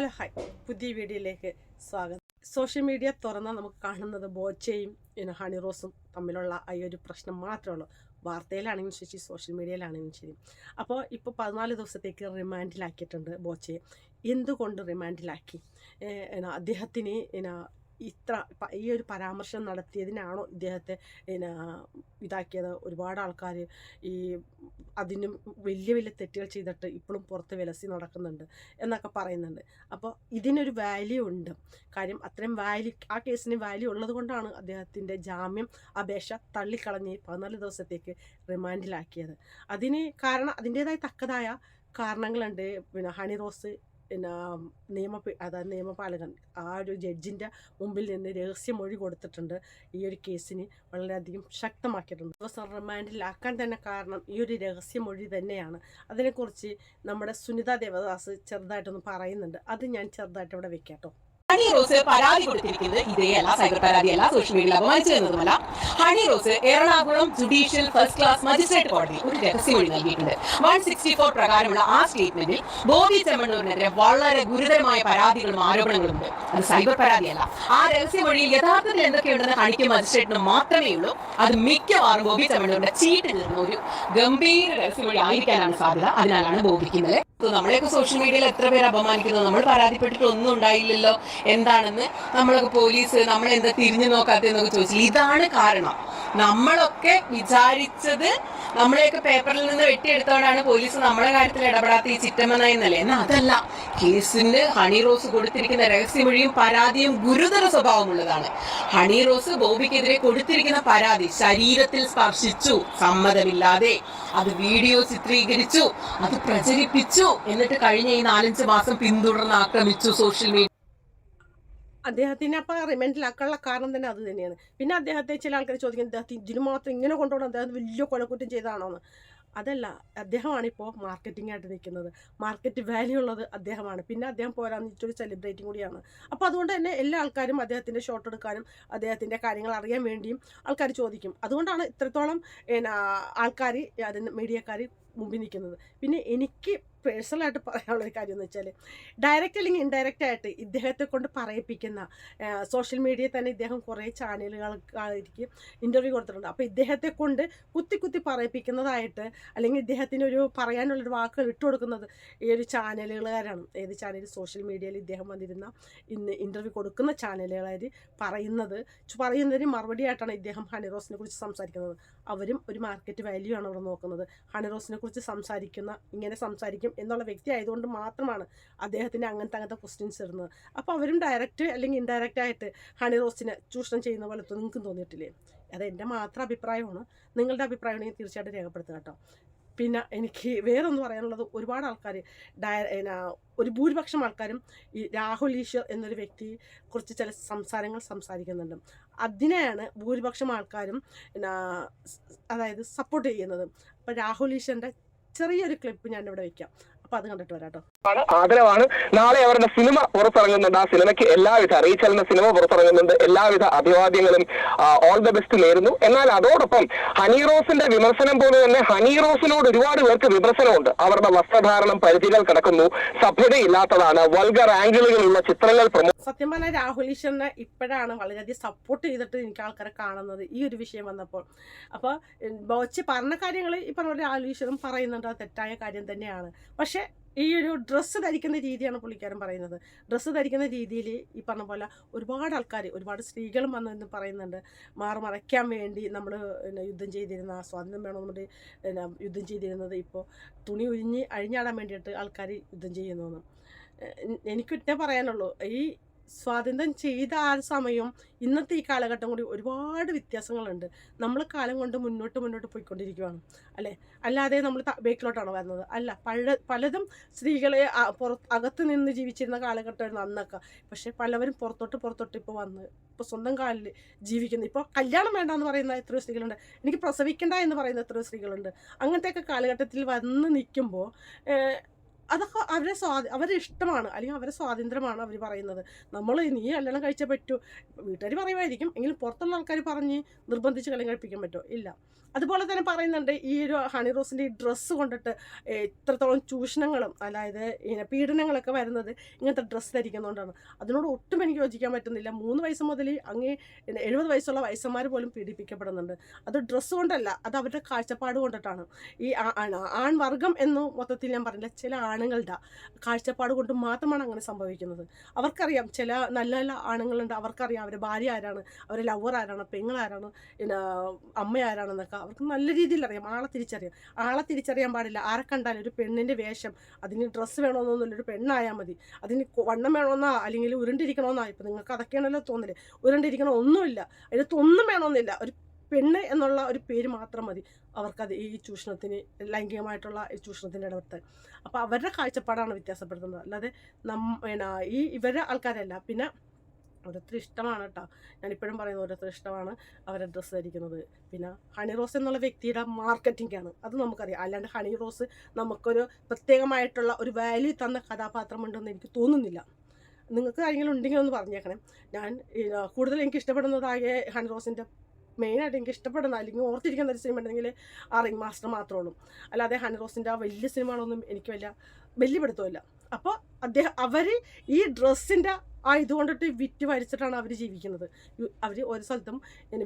Hello hi. പുതിയ വീഡിയോയിലേക്ക് സ്വാഗതം. സോഷ്യൽ മീഡിയ തുറന്നാൽ നമുക്ക് കാണുന്നത് ബോച്ചയും പിന്നെ ഹണി റോസും തമ്മിലുള്ള ആ ഒരു പ്രശ്നം മാത്രമേ ഉള്ളൂ. വാർത്തയിലാണെങ്കിലും ശരി സോഷ്യൽ മീഡിയയിലാണെങ്കിലും ശരി. അപ്പോൾ ഇപ്പോൾ പതിനാല് ദിവസത്തേക്ക് റിമാൻഡിലാക്കിയിട്ടുണ്ട് ബോച്ചയെ. എന്തുകൊണ്ട് റിമാൻഡിലാക്കി അദ്ദേഹത്തിന് ഇത്ര ഈ ഒരു പരാമർശം നടത്തിയതിനാണോ ഇദ്ദേഹത്തെ പിന്നെ ഇതാക്കിയത്? ഒരുപാട് ആൾക്കാർ ഈ അതിനും വലിയ വലിയ തെറ്റുകൾ ചെയ്തിട്ട് ഇപ്പോഴും പുറത്ത് വിലസി നടക്കുന്നുണ്ട് എന്നൊക്കെ പറയുന്നുണ്ട്. അപ്പോൾ ഇതിനൊരു വാല്യൂ ഉണ്ട്. കാര്യം അത്രയും വാല്യൂ ആ കേസിന് വാല്യൂ ഉള്ളത് കൊണ്ടാണ് അദ്ദേഹത്തിന്റെ ജാമ്യം അപേക്ഷ തള്ളിക്കളഞ്ഞ് പതിനാല് ദിവസത്തേക്ക് റിമാൻഡിലാക്കിയത് അതിന് കാരണം അതിന്റേതായ തക്കതായ കാരണങ്ങളുണ്ട്. പിന്നെ ഹണി റോസ് പിന്നെ നിയമ അതായത് നിയമപാലകൻ ആ ഒരു ജഡ്ജിന്റെ മുമ്പിൽ നിന്ന് രഹസ്യമൊഴി കൊടുത്തിട്ടുണ്ട്. ഈ ഒരു കേസിന് വളരെയധികം ശക്തമാക്കിയിട്ടുണ്ട്. ദിവസം റിമാൻഡിലാക്കാൻ തന്നെ കാരണം ഈ ഒരു രഹസ്യമൊഴി തന്നെയാണ്. അതിനെക്കുറിച്ച് നമ്മുടെ സുനിത ദേവദാസ് ചെറുതായിട്ടൊന്ന് പറയുന്നുണ്ട്. അത് ഞാൻ ചെറുതായിട്ട് ഇവിടെ വെക്കാം കേട്ടോ. ഹണി റോസ് പരാതി കൊടുത്തിരിക്കുന്നത് ഇതേയല്ല സൈബർ പരാതിയല്ല സോഷ്യൽ മീഡിയയിൽ അപമാനിച്ചു എന്നതുമല്ല Honey Rose Ernakulam judicial first class magistrate കോടതി ഒരു രഹസ്യമൊഴി നൽകിയിട്ടുണ്ട്. വൺ സിക്സ്റ്റി ഫോർ പ്രകാരമുള്ള ആ സ്റ്റേറ്റ്മെന്റിൽ ബോബി ചെമ്മണ്ണൂരിനെതിരെ വളരെ ഗുരുതരമായ പരാതികളും ആരോപണങ്ങളും ഉണ്ട്. അത് സൈബർ പരാതിയല്ല ആ രഹസ്യമൊഴിയിൽ യഥാർത്ഥത്തിൽ എന്തൊക്കെയുണ്ടെന്ന് കാണിക്കുന്ന മജിസ്ട്രേറ്റിന് മാത്രമേ ഉള്ളൂ. അത് മിക്കവാറും ബോബി ചെമ്മണ്ണൂരിന്റെ ചീട്ടിൽ നിന്ന് ഒരു ഗംഭീര രഹസ്യമൊഴി ആയിരിക്കാനാണ് സാധ്യത. അതിനാലാണ് ബോബിക്കുന്നത് നമ്മളെയൊക്കെ സോഷ്യൽ മീഡിയയിൽ എത്ര പേര് അപമാനിക്കുന്നു? നമ്മൾ പരാതിപ്പെട്ടിട്ട് ഒന്നും ഉണ്ടായില്ലല്ലോ. എന്താണെന്ന് നമ്മളൊക്കെ പോലീസ് നമ്മളെന്താ തിരിഞ്ഞു നോക്കാത്തെന്നൊക്കെ ചോദിച്ചില്ല. ഇതാണ് കാരണം. നമ്മളൊക്കെ വിചാരിച്ചത് നമ്മളെയൊക്കെ പേപ്പറിൽ നിന്ന് വെട്ടിയെടുത്തോണ്ടാണ് പോലീസ് നമ്മളെ കാര്യത്തിൽ ഇടപെടാത്ത ഈ ചിറ്റമ്മനായി എന്നല്ലേ? അതല്ല. കേസിന് ഹണി റോസ് കൊടുത്തിരിക്കുന്ന രഹസ്യമൊഴിയും പരാതിയും ഗുരുതര സ്വഭാവമുള്ളതാണ്. ഹണി റോസ് ബോബിക്കെതിരെ കൊടുത്തിരിക്കുന്ന പരാതി ശരീരത്തിൽ സ്പർശിച്ചു. സമ്മതമില്ലാതെ. അത് വീഡിയോ ചിത്രീകരിച്ചു. അത് പ്രചരിപ്പിച്ചു. എന്നിട്ട് കഴിഞ്ഞ ഈ നാലഞ്ച് മാസം പിന്തുടർന്ന് ആക്രമിച്ചു സോഷ്യൽ മീഡിയ അദ്ദേഹത്തിനെ അപ്പം കാരണം തന്നെ അത് തന്നെയാണ്. പിന്നെ അദ്ദേഹത്തെ ചില ആൾക്കാർ ചോദിക്കും അദ്ദേഹത്തിന് ഇതിന് മാത്രം ഇങ്ങനെ കൊണ്ടുപോകണം അദ്ദേഹം വലിയ കൊലക്കുറ്റം ചെയ്താണോ എന്ന് അതല്ല അദ്ദേഹമാണ് ഇപ്പോൾ മാർക്കറ്റിംഗ് ആയിട്ട് നിൽക്കുന്നത്. മാർക്കറ്റ് വാല്യൂ ഉള്ളത് അദ്ദേഹമാണ്. പിന്നെ അദ്ദേഹം പോരാന്ന് വെച്ചൊരു സെലിബ്രിറ്റിയും കൂടിയാണ്. അപ്പോൾ അതുകൊണ്ട് തന്നെ എല്ലാ ആൾക്കാരും അദ്ദേഹത്തിന്റെ ഷോട്ട് എടുക്കാനും അദ്ദേഹത്തിന്റെ കാര്യങ്ങൾ അറിയാൻ വേണ്ടിയും ആൾക്കാർ ചോദിക്കും. അതുകൊണ്ടാണ് ഇത്രത്തോളം ആൾക്കാർ അതിന് മീഡിയക്കാർ മുമ്പിൽ നിൽക്കുന്നത്. പിന്നെ എനിക്ക് പേഴ്സണലായിട്ട് പറയാനുള്ള ഒരു കാര്യം എന്ന് വെച്ചാൽ ഡയറക്റ്റ് അല്ലെങ്കിൽ ഇൻഡയറക്റ്റ് ആയിട്ട് ഇദ്ദേഹത്തെ കൊണ്ട് പറയിപ്പിക്കുന്ന സോഷ്യൽ മീഡിയയിൽ തന്നെ ഇദ്ദേഹം കുറേ ചാനലുകൾക്കായിരിക്കും ഇന്റർവ്യൂ കൊടുത്തിട്ടുണ്ട്. അപ്പോൾ ഇദ്ദേഹത്തെ കൊണ്ട് കുത്തി കുത്തി പറയിപ്പിക്കുന്നതായിട്ട് അല്ലെങ്കിൽ ഇദ്ദേഹത്തിന് ഒരു പറയാനുള്ളൊരു വാക്കുകൾ ഇട്ട് കൊടുക്കുന്നത് ഈ ഒരു ചാനലുകാരാണ്. ഏത് ചാനൽ സോഷ്യൽ മീഡിയയിൽ ഇദ്ദേഹം വന്നിരുന്ന ഇന്ന് ഇന്റർവ്യൂ കൊടുക്കുന്ന ചാനലുകാർ പറയുന്നത് പറയുന്നതിന് മറുപടിയായിട്ടാണ് ഇദ്ദേഹം ഹണിറോസിനെ കുറിച്ച് സംസാരിക്കുന്നത്. അവരും ഒരു മാർക്കറ്റ് വാല്യൂ ആണ് അവർ നോക്കുന്നത്. ഹണിറോസിനെ കുറിച്ച് സംസാരിക്കുന്ന ഇങ്ങനെ സംസാരിക്കും എന്നുള്ള വ്യക്തി ആയതുകൊണ്ട് മാത്രമാണ് അദ്ദേഹത്തിന് അങ്ങനത്തെ അങ്ങനത്തെ ക്വസ്റ്റ്യൻസ് ഇടുന്നത്. അപ്പോൾ അവരും ഡയറക്റ്റ് അല്ലെങ്കിൽ ഇൻഡയറക്റ്റ് ആയിട്ട് ഹണി റോസ്റ്റിനെ ചൂഷണം ചെയ്യുന്ന പോലെ നിങ്ങൾക്കും തോന്നിയിട്ടില്ലേ? അത് എന്റെ മാത്രം അഭിപ്രായമാണ്. നിങ്ങളുടെ അഭിപ്രായം ഉണ്ടെങ്കിൽ തീർച്ചയായിട്ടും രേഖപ്പെടുത്തുക കേട്ടോ. പിന്നെ എനിക്ക് വേറൊന്ന് പറയാനുള്ളത് ഒരുപാട് ആൾക്കാർ ഡയ ഒരു ഭൂരിപക്ഷം ആൾക്കാരും ഈ രാഹുൽ ഈശ്വർ എന്നൊരു വ്യക്തിയെ കുറിച്ച് ചില സംസാരങ്ങൾ സംസാരിക്കുന്നുണ്ട്. അതിനെയാണ് ഭൂരിപക്ഷം ആൾക്കാരും അതായത് സപ്പോർട്ട് ചെയ്യുന്നത്. അപ്പോൾ രാഹുൽ ഈശ്വറിന്റെ ചെറിയൊരു ക്ലിപ്പ് ഞാൻ ഇവിടെ വയ്ക്കാം അപ്പോൾ അത് കണ്ടിട്ട് വരാം കേട്ടോ ആദരവാണ് നാളെ അവരുടെ സിനിമ പുറത്തിറങ്ങുന്നുണ്ട്. ആ സിനിമയ്ക്ക് എല്ലാവിധ റീച്ചലിന്റെ സിനിമ പുറത്തിറങ്ങുന്നുണ്ട്. എല്ലാവിധ അഭിവാദ്യങ്ങളും ഓൾ ദ ബെസ്റ്റ് നേരുന്നു. എന്നാൽ അതോടൊപ്പം ഹണി റോസിന്റെ വിമർശനം പോലെ തന്നെ ഹണി റോസിനോട് ഒരുപാട് പേർക്ക് വിമർശനമുണ്ട്. അവരുടെ വസ്ത്രധാരണം പരിധികൾ കിടക്കുന്നു. സഭ്യതയില്ലാത്തതാണ്. വൾഗർ ആംഗിളുകളുള്ള ചിത്രങ്ങൾ സത്യം പറഞ്ഞാൽ രാഹുൽ ഈശ്വറിനെ ഇപ്പോഴാണ് വളരെയധികം സപ്പോർട്ട് ചെയ്തിട്ട് എനിക്ക് ആൾക്കാരെ കാണുന്നത് ഈ ഒരു വിഷയം വന്നപ്പോൾ. അപ്പോൾ ബോച്ച് പറഞ്ഞ കാര്യങ്ങൾ ഈ പറഞ്ഞ രാഹുൽ ഈശ്വറും പറയുന്നുണ്ട്. അത് തെറ്റായ കാര്യം തന്നെയാണ്. പക്ഷേ ഈ ഒരു ഡ്രസ്സ് ധരിക്കുന്ന രീതിയാണ് പുള്ളിക്കാരൻ പറയുന്നത്. ഡ്രസ്സ് ധരിക്കുന്ന രീതിയിൽ ഈ പറഞ്ഞ പോലെ ഒരുപാട് ആൾക്കാർ ഒരുപാട് സ്ത്രീകളും വന്നെന്ന് പറയുന്നുണ്ട് മാറി മറയ്ക്കാൻ വേണ്ടി നമ്മൾ പിന്നെ യുദ്ധം ചെയ്തിരുന്ന സ്വാതന്ത്ര്യം വേണമെന്നുണ്ട് പിന്നെ യുദ്ധം ചെയ്തിരുന്നത് ഇപ്പോൾ തുണി ഉരിഞ്ഞ് അഴിഞ്ഞാടാൻ വേണ്ടിയിട്ട് ആൾക്കാർ യുദ്ധം ചെയ്യുന്നു എനിക്കിട്ടേ പറയാനുള്ളൂ ഈ സ്വാതന്ത്ര്യം ചെയ്ത ആ സമയം ഇന്നത്തെ ഈ കാലഘട്ടം കൂടി ഒരുപാട് വ്യത്യാസങ്ങളുണ്ട്. നമ്മൾ കാലം കൊണ്ട് മുന്നോട്ട് മുന്നോട്ട് പോയിക്കൊണ്ടിരിക്കുകയാണ് അല്ലേ? അല്ലാതെ നമ്മൾ ബേക്കിലോട്ടാണ് വരുന്നത്. അല്ല പല പലതും സ്ത്രീകളെ പുറത്ത് അകത്ത് നിന്ന് ജീവിച്ചിരുന്ന കാലഘട്ടമായിരുന്നു അന്നൊക്കെ. പക്ഷേ പലവരും പുറത്തോട്ട് പുറത്തോട്ട് ഇപ്പോൾ വന്ന് ഇപ്പോൾ സ്വന്തം കാലിൽ ജീവിക്കുന്നു. ഇപ്പോൾ കല്യാണം വേണ്ട എന്ന് പറയുന്ന എത്രയോ സ്ത്രീകളുണ്ട്. എനിക്ക് പ്രസവിക്കണ്ട എന്ന് പറയുന്ന എത്രയോ സ്ത്രീകളുണ്ട്. അങ്ങനത്തെയൊക്കെ കാലഘട്ടത്തിൽ വന്ന് നിൽക്കുമ്പോൾ അതൊക്കെ അവരെ സ്വാതി അവരെ ഇഷ്ടമാണ്. അല്ലെങ്കിൽ അവരെ സ്വാതന്ത്ര്യമാണ് അവർ പറയുന്നത്. നമ്മൾ നീ കല്യാണം കഴിച്ചേ പറ്റൂ. വീട്ടുകാർ പറയുമായിരിക്കും. എങ്കിലും പുറത്തുള്ള ആൾക്കാർ പറഞ്ഞ് നിർബന്ധിച്ച് കല്യാണം കഴിപ്പിക്കാൻ പറ്റുമോ? ഇല്ല. അതുപോലെ തന്നെ പറയുന്നുണ്ട് ഈ ഒരു ഹണി റോസിന്റെ ഈ ഡ്രസ്സ് കൊണ്ടിട്ട് ഇത്രത്തോളം ചൂഷണങ്ങളും അതായത് പീഡനങ്ങളൊക്കെ വരുന്നത് ഇങ്ങനത്തെ ഡ്രസ്സ് ധരിക്കുന്നതുകൊണ്ടാണ് അതിനോട് ഒട്ടും എനിക്ക് യോജിക്കാൻ പറ്റുന്നില്ല. മൂന്ന് വയസ്സ് മുതൽ അങ്ങേ എഴുപത് വയസ്സുള്ള വയസ്സന്മാർ പോലും പീഡിപ്പിക്കപ്പെടുന്നുണ്ട്. അത് ഡ്രസ്സ് കൊണ്ടല്ല അത് അവരുടെ കാഴ്ചപ്പാട് കൊണ്ടിട്ടാണ്. ഈ ആൺ വർഗം ആൺവർഗം എന്ന് മൊത്തത്തിൽ ഞാൻ പറഞ്ഞില്ല. ചില ആണുങ്ങളുടെ കാഴ്ചപ്പാട് കൊണ്ട് മാത്രമാണ് അങ്ങനെ സംഭവിക്കുന്നത്. അവർക്കറിയാം ചില നല്ല നല്ല ആണുങ്ങളുണ്ട്. അവർക്കറിയാം അവരുടെ ഭാര്യ ആരാണ് അവരെ ലവർ ആരാണ് പെങ്ങളാരാണ് പിന്നെ അമ്മ ആരാണെന്നൊക്കെ അവർക്ക് നല്ല രീതിയിൽ അറിയാം. ആളെ തിരിച്ചറിയാം. ആളെ തിരിച്ചറിയാൻ പാടില്ല. ആരെ കണ്ടാലും ഒരു പെണ്ണിന്റെ വേഷം അതിന് ഡ്രസ്സ് വേണമെന്നൊന്നുമില്ല. ഒരു പെണ്ണായാൽ മതി. അതിന് വണ്ണം വേണമെന്നോ അല്ലെങ്കിൽ ഉരുണ്ടിരിക്കണമെന്നോ. ഇപ്പം നിങ്ങൾക്ക് അതൊക്കെയാണല്ലോ തോന്നൽ. ഉരുണ്ടിരിക്കണമൊന്നുമില്ല അതിനകത്തൊന്നും വേണമെന്നില്ല. ഒരു പെണ്ണ് എന്നുള്ള ഒരു പേര് മാത്രം മതി. അവർക്കത് ഈ ചൂഷണത്തിന് ലൈംഗികമായിട്ടുള്ള ഈ ചൂഷണത്തിന്റെ ഇടപെട്ട് അപ്പോൾ അവരുടെ കാഴ്ചപ്പാടാണ് വ്യത്യാസപ്പെടുത്തുന്നത്. അല്ലാതെ നം ഈ ഇവരുടെ ആൾക്കാരല്ല. പിന്നെ ഓരോരുത്തർ ഇഷ്ടമാണ് കേട്ടോ ഞാനിപ്പോഴും പറയുന്നത് ഓരോരുത്തർ ഇഷ്ടമാണ് അവരെ ഡ്രസ്സ് ധരിക്കുന്നത്. പിന്നെ ഹണി റോസ് എന്നുള്ള വ്യക്തിയുടെ മാർക്കറ്റിംഗ് ആണ്. അത് നമുക്കറിയാം. അല്ലാണ്ട് ഹണി റോസ് നമുക്കൊരു പ്രത്യേകമായിട്ടുള്ള ഒരു വാല്യൂ തന്ന കഥാപാത്രമുണ്ടെന്ന് എനിക്ക് തോന്നുന്നില്ല. നിങ്ങൾക്ക് ആരെങ്കിലും ഉണ്ടെങ്കിൽ ഒന്ന് പറഞ്ഞേക്കണേ. ഞാൻ കൂടുതൽ എനിക്ക് ഇഷ്ടപ്പെടുന്നതായ ഹണി റോസിന്റെ മെയിനായിട്ട് എനിക്ക് ഇഷ്ടപ്പെടുന്ന അല്ലെങ്കിൽ ഓർത്തിരിക്കുന്ന ഒരു സിനിമ ഉണ്ടെങ്കിൽ ആ റിംഗ് മാസ്റ്റർ മാത്രമേ ഉള്ളൂ. അല്ലാതെ ഹണി റോസിന്റെ ആ വലിയ സിനിമകളൊന്നും എനിക്ക് വലിയ വലിയ പിടുത്തമില്ല അപ്പോൾ അദ്ദേഹം അവർ ഈ ഡ്രസ്സിന്റെ ആ ഇതുകൊണ്ടിട്ട് വിറ്റ് വരച്ചിട്ടാണ് അവർ ജീവിക്കുന്നത്. അവർ ഒരു സ്ഥലത്തും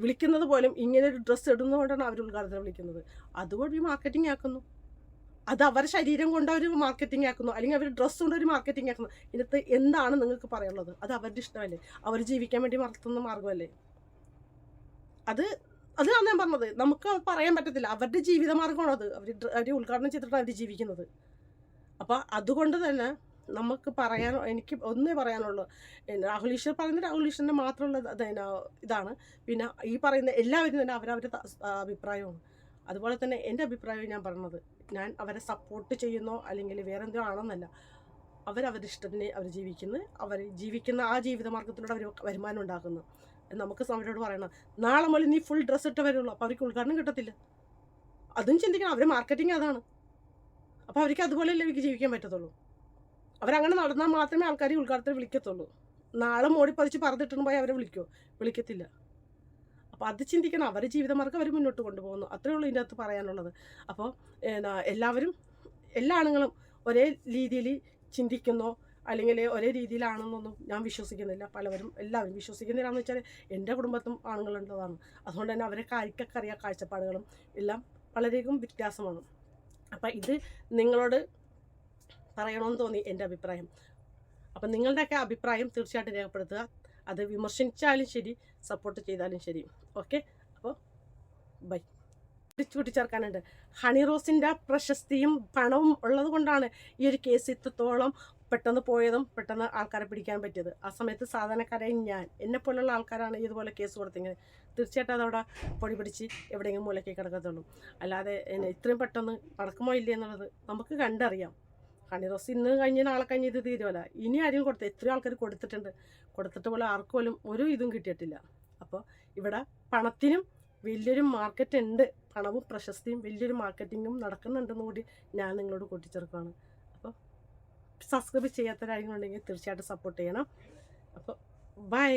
വിളിക്കുന്നത് പോലും ഇങ്ങനെ ഒരു ഡ്രസ്സ് ഇടുന്നതുകൊണ്ടാണ് അവർ ഉദ്ഘാടനം വിളിക്കുന്നത്. അതുകൊണ്ട് മാർക്കറ്റിംഗ് ആക്കുന്നു. അത് അവരുടെ ശരീരം കൊണ്ട് അവർ മാർക്കറ്റിംഗ് ആക്കുന്നു. അല്ലെങ്കിൽ അവർ ഡ്രസ്സ് കൊണ്ട് ഒരു മാർക്കറ്റിംഗ് ആക്കുന്നു. ഇതിനകത്ത് എന്താണ് നിങ്ങൾക്ക് പറയാനുള്ളത്? അത് അവരുടെ ഇഷ്ടമല്ലേ? അവർ ജീവിക്കാൻ വേണ്ടി മറത്തുന്ന മാർഗമല്ലേ അത് അതാണ് ഞാൻ പറഞ്ഞത്. നമുക്ക് പറയാൻ പറ്റത്തില്ല. അവരുടെ ജീവിത മാർഗമാണ് അത്. അവർ അവർ ഉദ്ഘാടനം ചെയ്തിട്ടാണ് അവർ ജീവിക്കുന്നത്. അപ്പോൾ അതുകൊണ്ട് തന്നെ നമുക്ക് പറയാൻ എനിക്ക് ഒന്നേ പറയാനുള്ളൂ. രാഹുൽ ഈശ്വർ പറയുന്ന രാഹുൽ ഈശ്വറിന്റെ മാത്രമുള്ള ഇതാണ്. പിന്നെ ഈ പറയുന്ന എല്ലാവരും തന്നെ അവരവരുടെ അഭിപ്രായമാണ്. അതുപോലെ തന്നെ എന്റെ അഭിപ്രായം ഞാൻ പറഞ്ഞത്. ഞാൻ അവരെ സപ്പോർട്ട് ചെയ്യുന്നോ അല്ലെങ്കിൽ വേറെ എന്തോ ആണെന്നല്ല. അവരവരുടെ ഇഷ്ടത്തിന് അവർ ജീവിക്കുന്നു. അവർ ജീവിക്കുന്ന ആ ജീവിത മാർഗത്തിലൂടെ അവർ വരുമാനം ഉണ്ടാക്കുന്നു. നമുക്ക് അവരോട് പറയണം. നാളെ മുതൽ നീ ഫുൾ ഡ്രസ്സ് ഇട്ട് വരുള്ളൂ. അപ്പോൾ അവർക്ക് ഉദ്ഘാടനം കിട്ടത്തില്ല. അതും ചിന്തിക്കണം. അവരെ മാർക്കറ്റിംഗ് അതാണ്. അപ്പോൾ അവർക്ക് അതുപോലെയല്ലേ എനിക്ക് ജീവിക്കാൻ പറ്റത്തുള്ളൂ. അവരങ്ങനെ നടന്നാൽ മാത്രമേ ആൾക്കാർ ഉദ്ഘാടനത്തിൽ വിളിക്കത്തുള്ളൂ. നാളെ മോടി പതിച്ച് പറഞ്ഞിട്ടും പോയി അവരെ വിളിക്കുമോ വിളിക്കത്തില്ല. അപ്പോൾ അത് ചിന്തിക്കണം. അവരുടെ ജീവിതമാർഗം അവർ മുന്നോട്ട് കൊണ്ടുപോകുന്നു. അത്രേ ഉള്ളൂ ഇതിന്റെ അകത്ത് പറയാനുള്ളത് അപ്പോൾ എല്ലാവരും എല്ലാ ആണുങ്ങളും ഒരേ രീതിയിൽ ചിന്തിക്കുന്നോ അല്ലെങ്കിൽ ഒരേ രീതിയിലാണെന്നൊന്നും ഞാൻ വിശ്വസിക്കുന്നില്ല. പലവരും എല്ലാവരും വിശ്വസിക്കുന്നില്ലാന്ന് വെച്ചാൽ എന്റെ കുടുംബത്തും ആണുങ്ങളുള്ളതാണ്. അതുകൊണ്ട് തന്നെ അവരെ കാഴ്ചക്കറിയ കാഴ്ചപ്പാടുകളും എല്ലാം വളരെയധികം വ്യത്യാസമാണ്. അപ്പം ഇത് നിങ്ങളോട് പറയണമെന്ന് തോന്നി എന്റെ അഭിപ്രായം. അപ്പം നിങ്ങളുടെയൊക്കെ അഭിപ്രായം തീർച്ചയായിട്ടും രേഖപ്പെടുത്തുക. അത് വിമർശിച്ചാലും ശരി സപ്പോർട്ട് ചെയ്താലും ശരി. ഓക്കെ? അപ്പോൾ ബൈ. കൂട്ടിച്ചേർക്കാനുണ്ട് ഹണി റോസിന്റെ പ്രശസ്തിയും പണവും ഉള്ളത് കൊണ്ടാണ് ഈ ഒരു കേസ് ഇത്രത്തോളം പെട്ടെന്ന് പോയതും പെട്ടെന്ന് ആൾക്കാരെ പിടിക്കാൻ പറ്റിയത്. ആ സമയത്ത് സാധാരണക്കാരായ ഞാൻ എന്നെ പോലുള്ള ആൾക്കാരാണ് ഇതുപോലെ കേസ് കൊടുത്തെങ്കിൽ തീർച്ചയായിട്ടും അതവിടെ പൊടി പിടിച്ച് എവിടെയെങ്കിലും മൂലയ്ക്ക് കിടക്കത്തുള്ളൂ. അല്ലാതെ എന്നെ ഇത്രയും പെട്ടെന്ന് നടക്കുമോ ഇല്ലേ എന്നുള്ളത് നമുക്ക് കണ്ടറിയാം. ഹണി റോസ് ഇന്ന് കഴിഞ്ഞ് നാളെ കഴിഞ്ഞ് ഇത് തീരുമല്ല. ഇനി ആരും കൊടുത്ത എത്രയോ ആൾക്കാർ കൊടുത്തിട്ടുണ്ട്. കൊടുത്തിട്ട് പോലെ ആർക്കും പോലും ഒരു ഇതും കിട്ടിയിട്ടില്ല. അപ്പോൾ ഇവിടെ പണത്തിനും വലിയൊരു മാർക്കറ്റ് ഉണ്ട് പണവും പ്രശസ്തിയും വലിയൊരു മാർക്കറ്റിങ്ങും നടക്കുന്നുണ്ടെന്ന് കൂടി ഞാൻ നിങ്ങളോട് കൂട്ടിച്ചേർക്കുകയാണ്. സബ്സ്ക്രൈബ് ചെയ്യാത്ത കാര്യങ്ങളുണ്ടെങ്കിൽ തീർച്ചയായിട്ടും സപ്പോർട്ട് ചെയ്യണം. അപ്പോൾ ബൈ